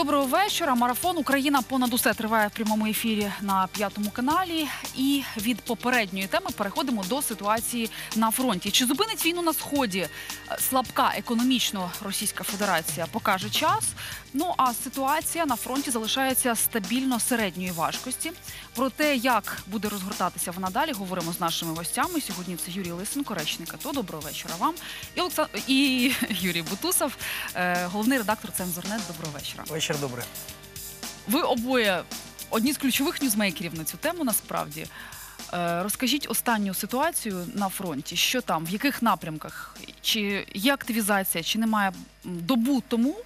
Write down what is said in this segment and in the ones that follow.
Доброго вечора. Марафон Україна понад усе триває в прямому ефірі на п'ятому каналі. І від попередньої теми переходимо до ситуації на фронті. Чи зупинить війну на сході е, слабка економічно Російська Федерація? Покаже час. Ну а ситуація на фронті залишається стабільно середньої важкості. Про те, як буде розгортатися вона далі, говоримо з нашими гостями. Сьогодні це Юрій Лисенко, речник АТО. Доброго вечора вам. І Олексан... і Юрій Бутусов, е, головний редактор Цензорнет. Доброго вечора. Вечір добрий. Ви обоє одні з ключових ньюзмейкерів на цю тему. Насправді Е, розкажіть останню ситуацію на фронті. Що там, в яких напрямках? Чи є активізація, чи немає добу тому?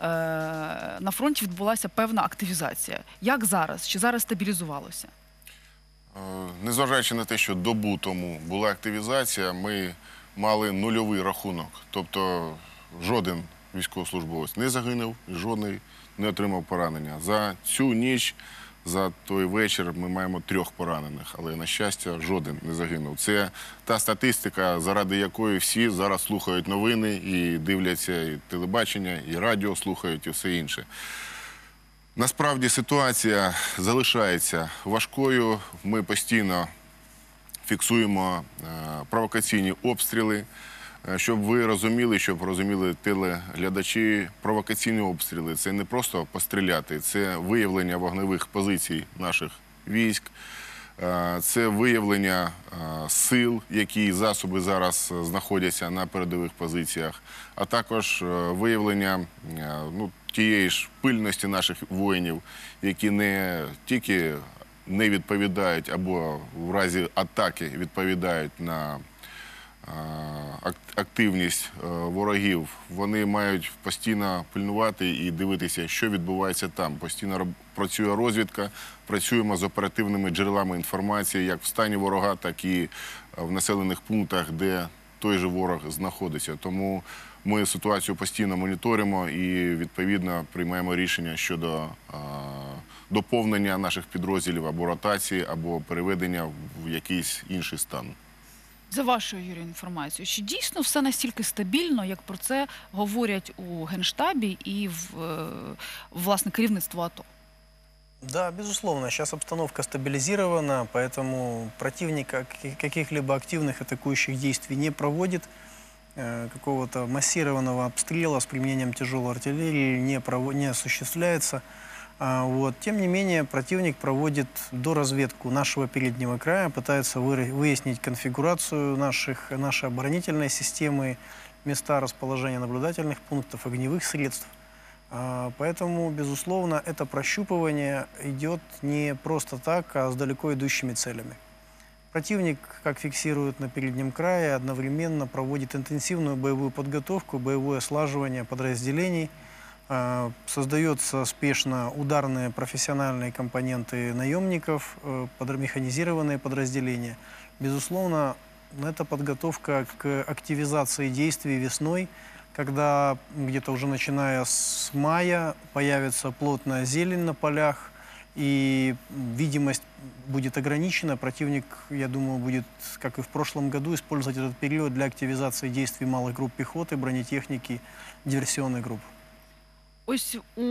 Е, На фронті відбулася певна активізація. Як зараз? Чи зараз стабілізувалося? Е, Незважаючи на те, що добу тому була активізація, ми мали нульовий рахунок. Тобто жоден військовослужбовець не загинув, жодний не отримав поранення. За цю ніч, за той вечір ми маємо трьох поранених, але, на щастя, жоден не загинув. Це та статистика, заради якої всі зараз слухають новини і дивляться і телебачення, і радіо слухають, і все інше. Насправді ситуація залишається важкою. Ми постійно фіксуємо е, провокаційні обстріли. Е, Щоб ви розуміли, щоб розуміли телеглядачі, провокаційні обстріли це не просто постріляти, це виявлення вогневих позицій наших військ, е, це виявлення е, сил, які засоби зараз знаходяться на передових позиціях, а також виявлення ну, тієї ж пильності наших воїнів, які не тільки не відповідають або в разі атаки відповідають на активність е, ворогів. Вони мають постійно пильнувати і дивитися, що відбувається там. Постійно працює розвідка, працюємо з оперативними джерелами інформації, як в стані ворога, так і е, в населених пунктах, де той же ворог знаходиться. Тому ми ситуацію постійно моніторимо і відповідно приймаємо рішення щодо е, доповнення наших підрозділів або ротації, або переведення в якийсь інший стан. За вашою Юрій, інформацією, чи дійсно все настільки стабільно, як про це говорять у генштабі і в е, власне керівництво АТО? Да, безусловно, сейчас обстановка стабилизирована, поэтому противник как- каких-либо активных атакующих действий не проводит. Э, Какого-то массированного обстрела с применением тяжелой артиллерии не, прово- не осуществляется. А, Вот. Тем не менее, противник проводит доразведку нашего переднего края, пытается выяснить конфигурацию наших, нашей оборонительной системы, места расположения наблюдательных пунктов, огневых средств. А, Поэтому, безусловно, это прощупывание идет не просто так, а с далеко идущими целями. Противник, как фиксируют на переднем крае, одновременно проводит интенсивную боевую подготовку, боевое слаживание подразделений. А, Создаются спешно ударные профессиональные компоненты наемников, э, механизированные подразделения. Безусловно, это подготовка к активизации действий весной, когда где-то уже начиная с мая появится плотная зелень на полях, и видимость будет ограничена. Противник, я думаю, будет, как и в прошлом году, использовать этот период для активизации действий малых групп пехоты, бронетехники, диверсионных групп. Ось у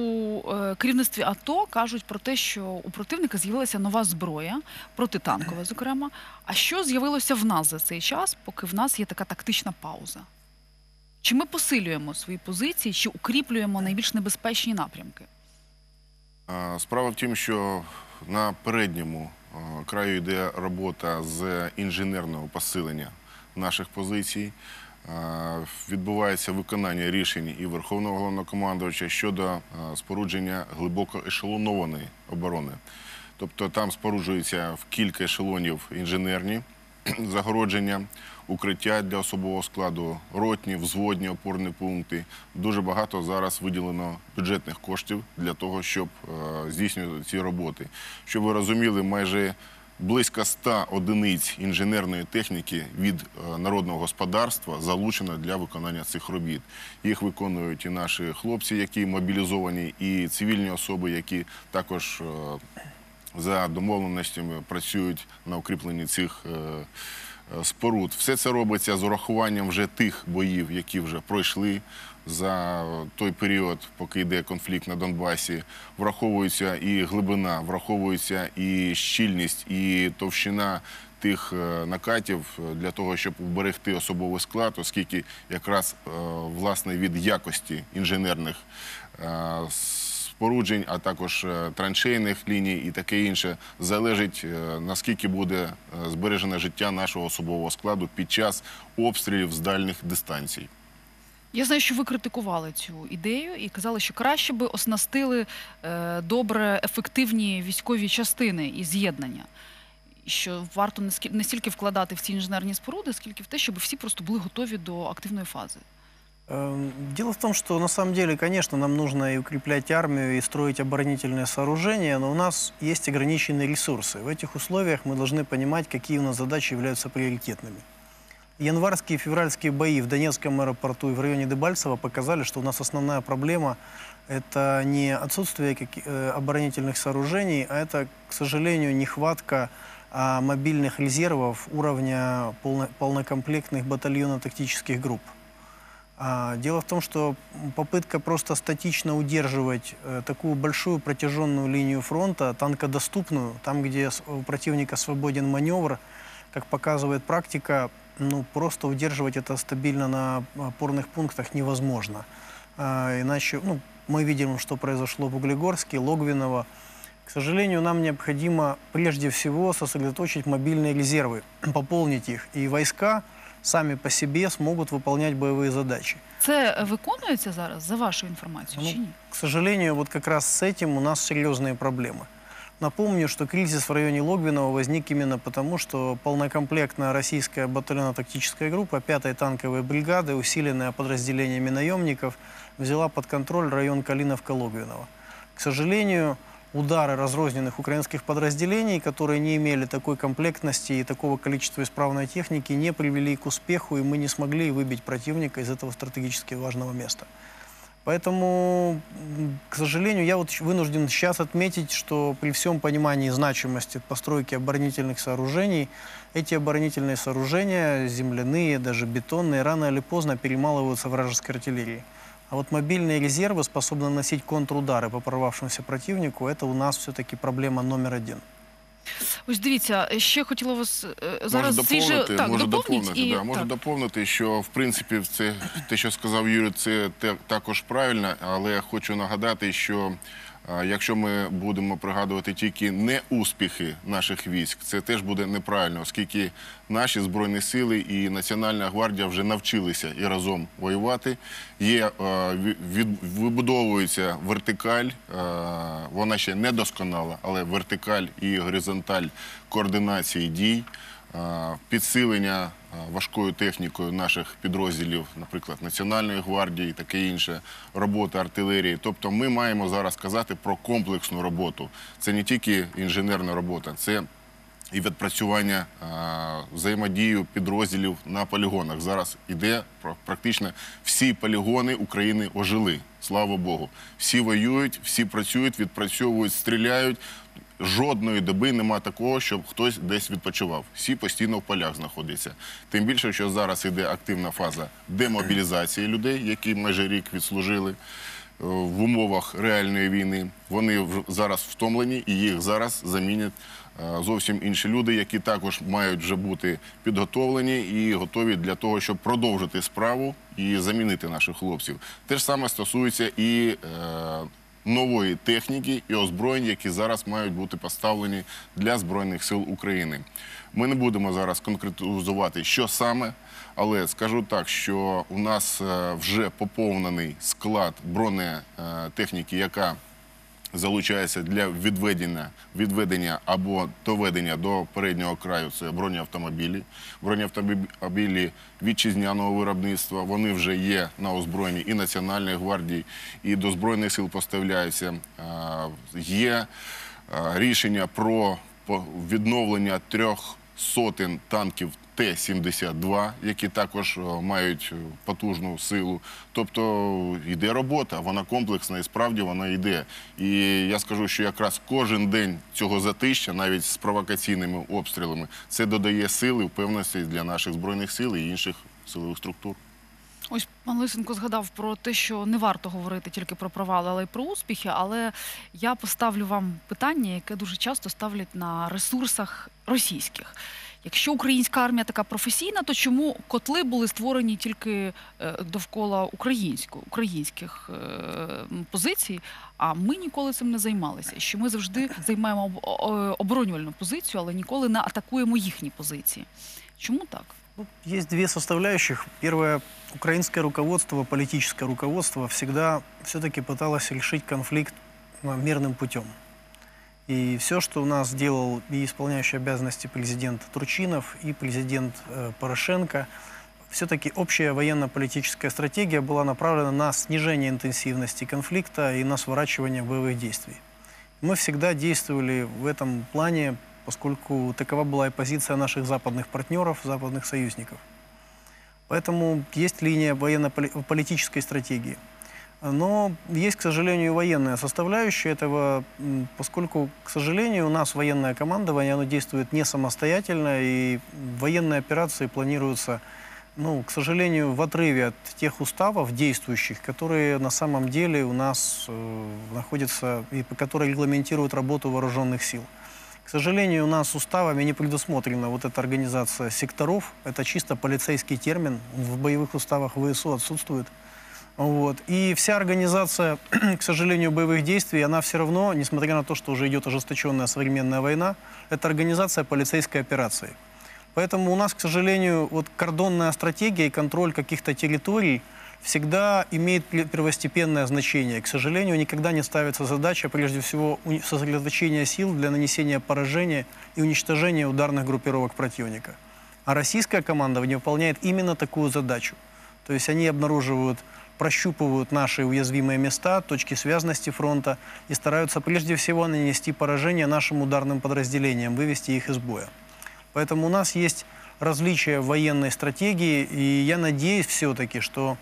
е, керівництві АТО кажуть про те, що у противника з'явилася нова зброя, протитанкова, зокрема. А що з'явилося в нас за цей час, поки в нас є така тактична пауза? Чи ми посилюємо свої позиції, чи укріплюємо найбільш небезпечні напрямки? Справа в тім, що на передньому краю йде робота з інженерного посилення наших позицій. Відбувається виконання рішень і Верховного головнокомандувача щодо спорудження глибоко ешелонованої оборони. Тобто там споруджується в кілька ешелонів інженерні загородження, укриття для особового складу, ротні, взводні опорні пункти. Дуже багато зараз виділено бюджетних коштів для того, щоб здійснювати ці роботи. Щоб ви розуміли, майже близько 100 одиниць інженерної техніки від е, народного господарства залучено для виконання цих робіт. Їх виконують і наші хлопці, які мобілізовані, і цивільні особи, які також е, за домовленостями працюють на укріпленні цих е, е, споруд. Все це робиться з урахуванням вже тих боїв, які вже пройшли за той період, поки йде конфлікт на Донбасі. Враховується і глибина, враховується і щільність, і товщина тих е, накатів е, для того, щоб уберегти особовий склад, оскільки якраз е, власне від якості інженерних е, споруджень, а також е, траншейних ліній і таке інше, залежить е, наскільки буде е, збережене життя нашого особового складу під час обстрілів з дальніх дистанцій. Я знаю, що ви критикували цю ідею і казали, що краще би оснастили добре ефективні військові частини і з'єднання. Що варто не стільки вкладати в ці інженерні споруди, скільки в те, щоб всі просто були готові до активної фази. Эм, Дело в том, что на самом деле, конечно, нам нужно и укреплять армию, и строить оборонительные сооружения, но у нас есть ограниченные ресурсы. В этих условиях мы должны понимать, какие у нас задачи являются приоритетными. Январские и февральские бои в Донецком аэропорту и в районе Дебальцево показали, что у нас основная проблема – это не отсутствие э, оборонительных сооружений, а это, к сожалению, нехватка а, мобильных резервов уровня полно- полнокомплектных батальонно-тактических групп. А, Дело в том, что попытка просто статично удерживать э, такую большую протяженную линию фронта, танкодоступную, там, где у противника свободен маневр, как показывает практика, ну, просто удерживать это стабильно на опорных пунктах невозможно. А, Иначе, ну, мы видим, что произошло в Углегорске, Логвиново. К сожалению, нам необходимо прежде всего сосредоточить мобильные резервы, пополнить их. И войска сами по себе смогут выполнять боевые задачи. Це е, виконується зараз за вашою інформацією Ну, чи ні? К сожалению, вот как раз с этим у нас серьезные проблемы. Напомню, что кризис в районе Логвинова возник именно потому, что полнокомплектная российская батальонно-тактическая группа 5-й танковой бригады, усиленная подразделениями наемников, взяла под контроль район Калиновка-Логвинова. К сожалению, удары разрозненных украинских подразделений, которые не имели такой комплектности и такого количества исправной техники, не привели к успеху, и мы не смогли выбить противника из этого стратегически важного места. Поэтому, к сожалению, я вот вынужден сейчас отметить, что при всем понимании значимости постройки оборонительных сооружений, эти оборонительные сооружения, земляные, даже бетонные, рано или поздно перемалываются вражеской артиллерией. А вот мобильные резервы, способные наносить контрудары по прорвавшемуся противнику, это у нас все-таки проблема номер один. Ось дивіться, ще хотіла вас е, зараз можу свіже доповнити, так, можу доповніть доповнити, і да, можу так. доповнити, що в принципі це те, що сказав Юрій, це те- також правильно, але я хочу нагадати, що а, якщо ми будемо пригадувати тільки не успіхи наших військ, це теж буде неправильно, оскільки наші збройні сили і Національна гвардія вже навчилися і разом воювати. Є е, від, вибудовується вертикаль, е, вона ще не досконала, але вертикаль і горизонталь координації дій. е, Підсилення важкою технікою наших підрозділів, наприклад, Національної гвардії, таке інше, робота артилерії. Тобто, ми маємо зараз казати про комплексну роботу. Це не тільки інженерна робота, це і відпрацювання а, взаємодію підрозділів на полігонах. Зараз іде практично всі полігони України ожили. Слава Богу. Всі воюють, всі працюють, відпрацьовують, стріляють. Жодної доби нема такого, щоб хтось десь відпочивав. Всі постійно в полях знаходяться. Тим більше, що зараз іде активна фаза демобілізації людей, які майже рік відслужили е, в умовах реальної війни. Вони зараз втомлені і їх зараз замінять е, зовсім інші люди, які також мають вже бути підготовлені і готові для того, щоб продовжити справу і замінити наших хлопців. Те ж саме стосується і е, нової техніки і озброєнь, які зараз мають бути поставлені для Збройних сил України. Ми не будемо зараз конкретизувати, що саме, але скажу так, що у нас е, вже поповнений склад бронетехніки, яка залучається для відведення, відведення або доведення до переднього краю. Це бронеавтомобілі. Бронеавтомобілі вітчизняного виробництва. Вони вже є на озброєнні і Національної гвардії, і до Збройних сил поставляються. Є рішення про відновлення трьох сотень танків Т-72, які також е, мають е, потужну силу. Тобто йде робота, вона комплексна і справді вона йде. І я скажу, що якраз кожен день цього затища, навіть з провокаційними обстрілами, це додає сили, впевненості для наших збройних сил і інших силових структур. Ось пан Лисенко згадав про те, що не варто говорити тільки про провали, але й про успіхи. Але я поставлю вам питання, яке дуже часто ставлять на ресурсах російських. Якщо українська армія така професійна, то чому котли були створені тільки е, довкола українсько, українських е, позицій, а ми ніколи цим не займалися? Що ми завжди займаємо оборонювальну позицію, але ніколи не атакуємо їхні позиції? Чому так? Ну, Есть две составляющих. Первое, украинское руководство, политическое руководство всегда все-таки пыталось решить конфликт а, мирным путем. И все, что у нас делал и исполняющий обязанности президент Турчинов, и президент э, Порошенко, все-таки общая военно-политическая стратегия была направлена на снижение интенсивности конфликта и на сворачивание боевых действий. Мы всегда действовали в этом плане, поскольку такова была и позиция наших западных партнеров, западных союзников. Поэтому есть линия военно-политической стратегии. Но есть, к сожалению, военная составляющая этого, поскольку, к сожалению, у нас военное командование, оно действует не самостоятельно, и военные операции планируются, ну, к сожалению, в отрыве от тех уставов действующих, которые на самом деле у нас э, находятся, и которые регламентируют работу вооруженных сил. К сожалению, у нас уставами не предусмотрена вот эта организация секторов. Это чисто полицейский термин. В боевых уставах ВСУ отсутствует. Вот. И вся организация, к сожалению, боевых действий, она все равно, несмотря на то, что уже идет ожесточенная современная война, это организация полицейской операции. Поэтому у нас, к сожалению, вот кордонная стратегия и контроль каких-то территорий всегда имеет пе- первостепенное значение. К сожалению, никогда не ставится задача, прежде всего, сосредоточения сил для нанесения поражения и уничтожения ударных группировок противника. А российское командование выполняет именно такую задачу. То есть они обнаруживают, прощупывают наши уязвимые места, точки связности фронта и стараются прежде всего нанести поражение нашим ударным подразделениям, вывести их из боя. Поэтому у нас есть различия в военной стратегии, и я надеюсь все-таки, что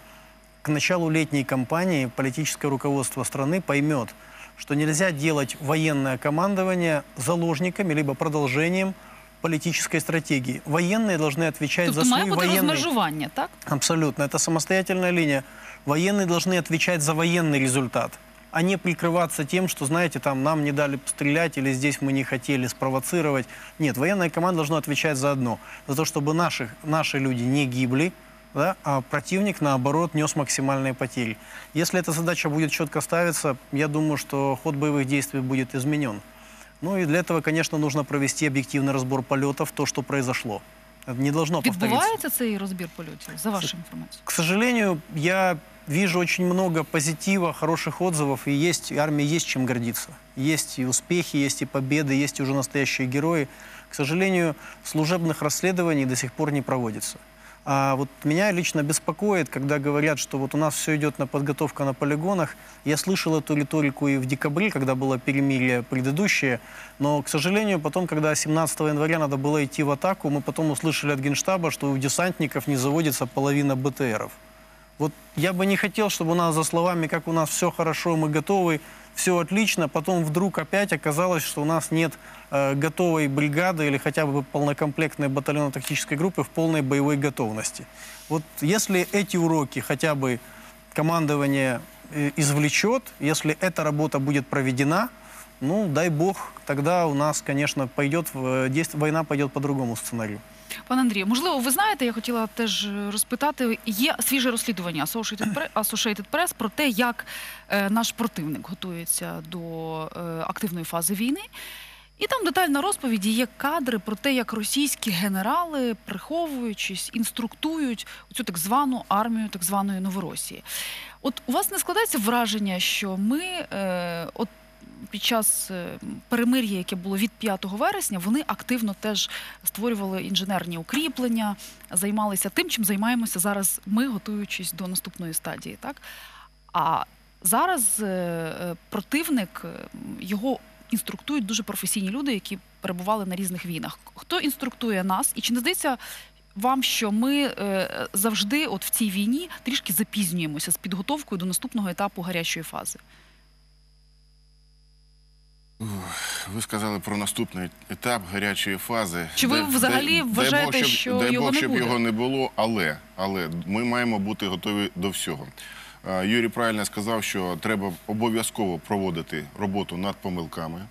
к началу летней кампании политическое руководство страны поймет, что нельзя делать военное командование заложниками либо продолжением политической стратегии. Военные должны отвечать Тобто за военный... розмежування, так? Абсолютно. Это самостоятельная линия. Военные должны отвечать за военный результат, а не прикрываться тем, что, знаете, там нам не дали стрелять или здесь мы не хотели спровоцировать. Нет, военная команда должна отвечать за одно. За то, чтобы наши, наши люди не гибли, да, а противник, наоборот, нес максимальные потери. Если эта задача будет четко ставиться, я думаю, что ход боевых действий будет изменен. Ну и для этого, конечно, нужно провести объективный разбор полетов, то, что произошло. Это не должно повториться. Відбувається цей розбір польотів за вашою інформацією? К сожалению, я вижу очень много позитива, хороших отзывов, и есть, и армии есть чем гордиться. Есть и успехи, есть и победы, есть уже настоящие герои. К сожалению, служебных расследований до сих пор не проводится. А вот меня лично беспокоит, когда говорят, что вот у нас все идет на подготовка на полигонах. Я слышал эту риторику и в декабре, когда было перемирие предыдущее, но, к сожалению, потом, когда 17 января надо было идти в атаку, мы потом услышали от Генштаба, что у десантников не заводится половина БТРов. Вот я бы не хотел, чтобы у нас за словами, как у нас все хорошо, мы готовы, все отлично, потом вдруг опять оказалось, что у нас нет э, готовой бригады или хотя бы полнокомплектной батальонно-тактической группы в полной боевой готовности. Вот если эти уроки хотя бы командование э, извлечет, если эта работа будет проведена, ну, дай бог, тогда у нас, конечно, пойдет, в- действ- война пойдет по другому сценарию. Пане Андрію, можливо, ви знаєте, я хотіла теж розпитати. Є свіже розслідування Associated Press, про те, як е, наш противник готується до е, активної фази війни. І там детальна розповідь, є кадри про те, як російські генерали, приховуючись, інструктують цю так звану армію так званої Новоросії. От у вас не складається враження, що ми е, от під час е, перемир'я, яке було від 5 вересня, вони активно теж створювали інженерні укріплення, займалися тим, чим займаємося зараз ми, готуючись до наступної стадії. Так? А зараз е, е, противник його інструктують дуже професійні люди, які перебували на різних війнах. Хто інструктує нас? І чи не здається вам, що ми завжди, от в цій війні, трішки запізнюємося з підготовкою до наступного етапу гарячої фази? Ви сказали про наступний етап гарячої фази. Чи ви взагалі вважаєте, дай Бог, щоб, що дай його Бог, не щоб буде? його не було, але, але ми маємо бути готові до всього. Юрій правильно сказав, що треба обов'язково проводити роботу над помилками,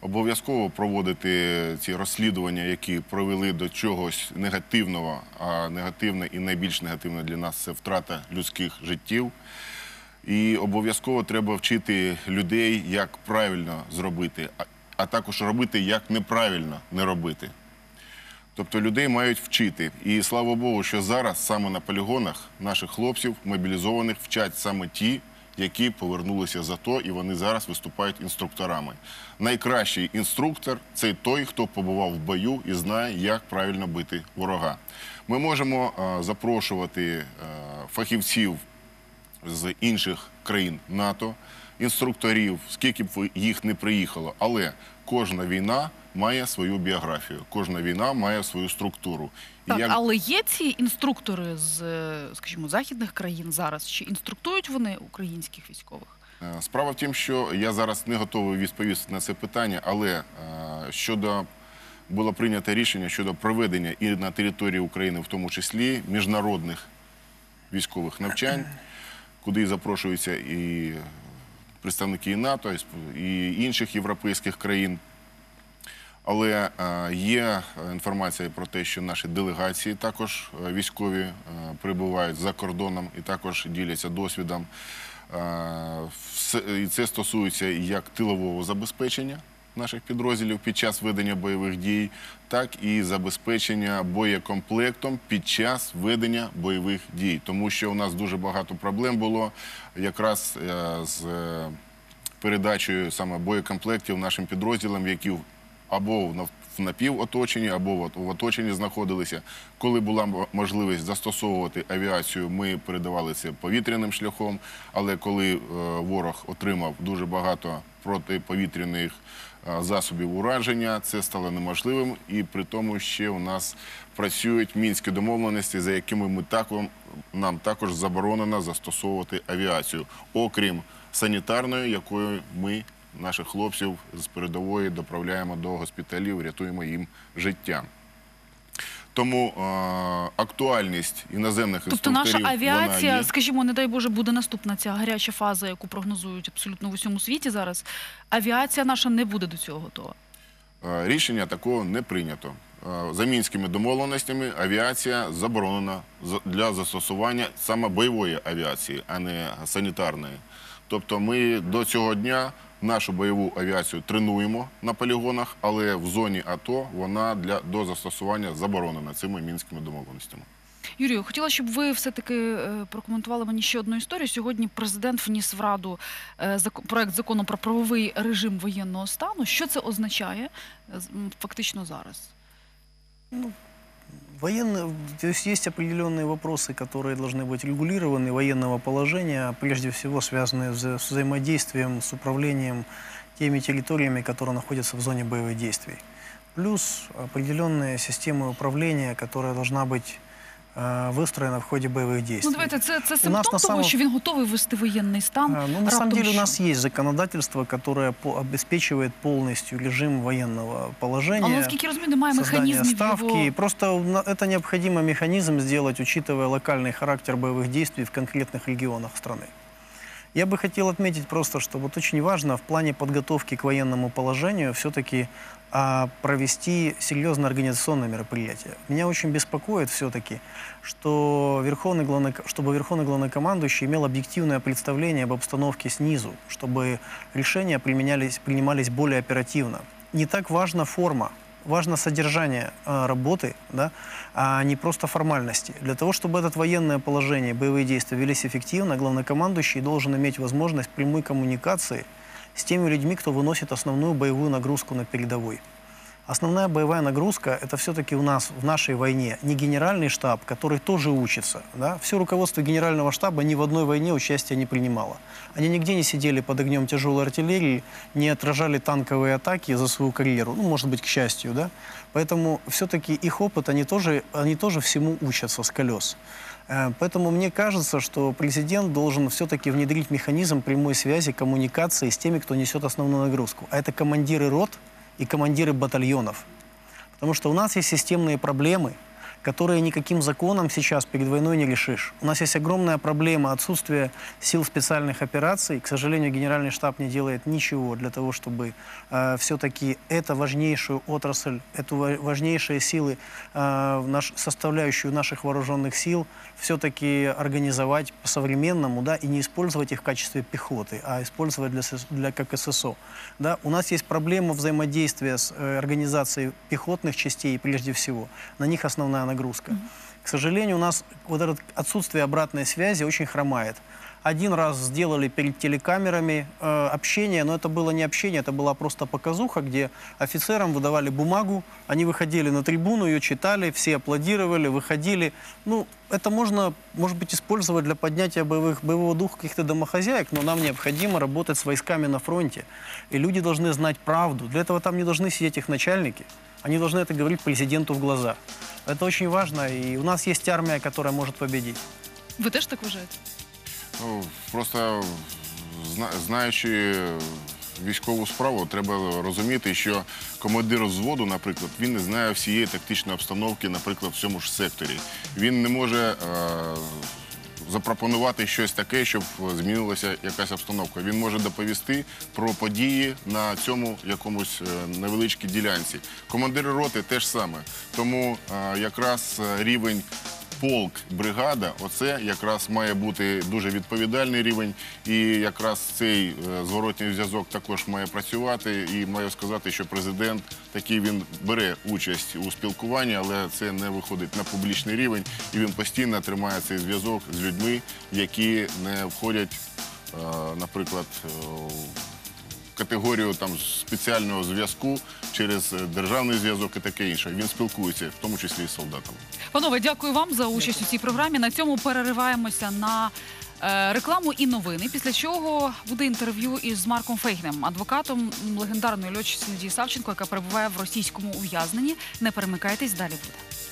обов'язково проводити ці розслідування, які привели до чогось негативного, а негативне і найбільш негативне для нас це втрата людських життів. І обов'язково треба вчити людей, як правильно зробити, а, також робити, як неправильно не робити. Тобто людей мають вчити. І слава Богу, що зараз саме на полігонах наших хлопців мобілізованих вчать саме ті, які повернулися з АТО, і вони зараз виступають інструкторами. Найкращий інструктор це той, хто побував в бою і знає, як правильно бити ворога. Ми можемо е, запрошувати е, фахівців з інших країн НАТО, інструкторів, скільки б їх не приїхало. Але кожна війна має свою біографію, кожна війна має свою структуру. Так, як- але є ці інструктори з, е, скажімо, західних країн зараз. Чи інструктують вони українських військових? Е, Справа в тім, що я зараз не готовий відповісти на це питання, але е, щодо було прийнято рішення щодо проведення і на території України, в тому числі міжнародних військових навчань, куди запрошуються і представники НАТО, і інших європейських країн. Але е, є е, інформація про те, що наші делегації також е, військові перебувають за кордоном і також діляться досвідом. І це стосується як тилового забезпечення наших підрозділів під час ведення бойових дій, так і забезпечення боєкомплектом під час ведення бойових дій. Тому що у нас дуже багато проблем було якраз е, з е, передачею саме боєкомплектів нашим підрозділам, які або в напівоточенні, або в оточенні знаходилися. Коли була можливість застосовувати авіацію, ми передавали це повітряним шляхом. Але коли е, ворог отримав дуже багато протиповітряних засобів ураження, це стало неможливим. І при тому ще у нас працюють мінські домовленості, за якими ми також нам також заборонено застосовувати авіацію, окрім санітарної, якою ми наших хлопців з передової доправляємо до госпіталів, рятуємо їм життя. Тому актуальність іноземних Тобто наша вона авіація, є. скажімо, не дай Боже, буде наступна ця гаряча фаза, яку прогнозують абсолютно в усьому світі зараз. Авіація наша не буде до цього готова. Рішення такого не прийнято. За мінськими домовленостями авіація заборонена за- для застосування саме бойової авіації, а не санітарної. Тобто ми до цього дня нашу бойову авіацію тренуємо на полігонах, але в зоні АТО вона для до застосування заборонена цими мінськими домовленостями. Юрію, хотіла, щоб ви все-таки е, прокоментували мені ще одну історію. Сьогодні президент вніс в Раду е, проект закону про правовий режим воєнного стану. Що це означає е, з- фактично зараз? Военные, то есть есть определенные вопросы, которые должны быть регулированы военного положения, прежде всего связанные вза- с взаимодействием, с управлением теми территориями, которые находятся в зоне боевых действий. Плюс определенная система управления, которая должна быть э, выстроена в ходе боевых действий. Ну, давайте, це, це У симптом нас того, на самом- що він готовий ввести воєнний стан. А, Ну, на самом раптом деле у що? нас есть законодательство, которое по- обеспечивает полностью режим военного положения. Але наскільки я розумію, немає создание механізмів ставки. його... Просто на- это необходимо механизм сделать, учитывая локальный характер боевых действий в конкретных регионах страны. Я бы хотел отметить просто, что вот очень важно в плане подготовки к военному положению все-таки а, провести серьезное организационное мероприятие. Меня очень беспокоит все-таки, что верховный главный, чтобы верховный главнокомандующий имел объективное представление об обстановке снизу, чтобы решения применялись, принимались более оперативно. Не так важна форма, важно содержание э, работы, да, а не просто формальности. Для того, чтобы это военное положение, боевые действия велись эффективно, главнокомандующий должен иметь возможность прямой коммуникации с теми людьми, кто выносит основную боевую нагрузку на передовой. Основная боевая нагрузка – это все-таки у нас в нашей войне не генеральный штаб, который тоже учится. Да? Все руководство генерального штаба ни в одной войне участия не принимало. Они нигде не сидели под огнем тяжелой артиллерии, не отражали танковые атаки за свою карьеру. Ну, может быть, к счастью. Да? Поэтому все-таки их опыт, они тоже, они тоже всему учатся с колес. Э, Поэтому мне кажется, что президент должен все-таки внедрить механизм прямой связи, коммуникации с теми, кто несет основную нагрузку. А это командиры рот и командиры батальонов. Потому что у нас есть системные проблемы, которые никаким законом сейчас перед войной не решишь. У нас есть огромная проблема отсутствия сил специальных операций. К сожалению, генеральный штаб не делает ничего для того, чтобы э, все-таки эту важнейшую отрасль, эту ва- важнейшие силы, э, наш, составляющую наших вооруженных сил, все-таки организовать по-современному, да, и не использовать их в качестве пехоты, а использовать для, для как ССО. Да, у нас есть проблема взаимодействия с э, организацией пехотных частей, прежде всего. На них основная нагрузка. К сожалению, у нас вот это отсутствие обратной связи очень хромает. Один раз сделали перед телекамерами э, общение, но это было не общение, это была просто показуха, где офицерам выдавали бумагу, они выходили на трибуну, ее читали, все аплодировали, выходили. Ну, это можно, может быть, использовать для поднятия боевых, боевого духа каких-то домохозяек, но нам необходимо работать с войсками на фронте. И люди должны знать правду. Для этого там не должны сидеть их начальники. Они должны это говорить президенту в глаза. Это очень важно, и у нас есть армия, которая может победить. Ви теж так вважаєте? Ну, просто зна- знаючи військову справу, треба розуміти, що командир взводу, наприклад, він не знає всієї тактичної обстановки, наприклад, в цьому ж секторі. Він не може е, запропонувати щось таке, щоб змінилася якась обстановка. Він може доповісти про події на цьому якомусь е, невеличкій ділянці. Командири роти теж саме. Тому е, якраз е, рівень полк, бригада, оце якраз має бути дуже відповідальний рівень, і якраз цей е, зворотній зв'язок також має працювати. І маю сказати, що президент такий він бере участь у спілкуванні, але це не виходить на публічний рівень, і він постійно тримає цей зв'язок з людьми, які не входять, е, наприклад, е, в категорію там спеціального зв'язку через е, державний зв'язок і таке інше. Він спілкується, в тому числі і з солдатами. Панове, дякую вам за участь у цій програмі. На цьому перериваємося на е, рекламу і новини. Після чого буде інтерв'ю із Марком Фейгнем, адвокатом легендарної льотчиці Надії Савченко, яка перебуває в російському ув'язненні. Не перемикайтесь, далі буде.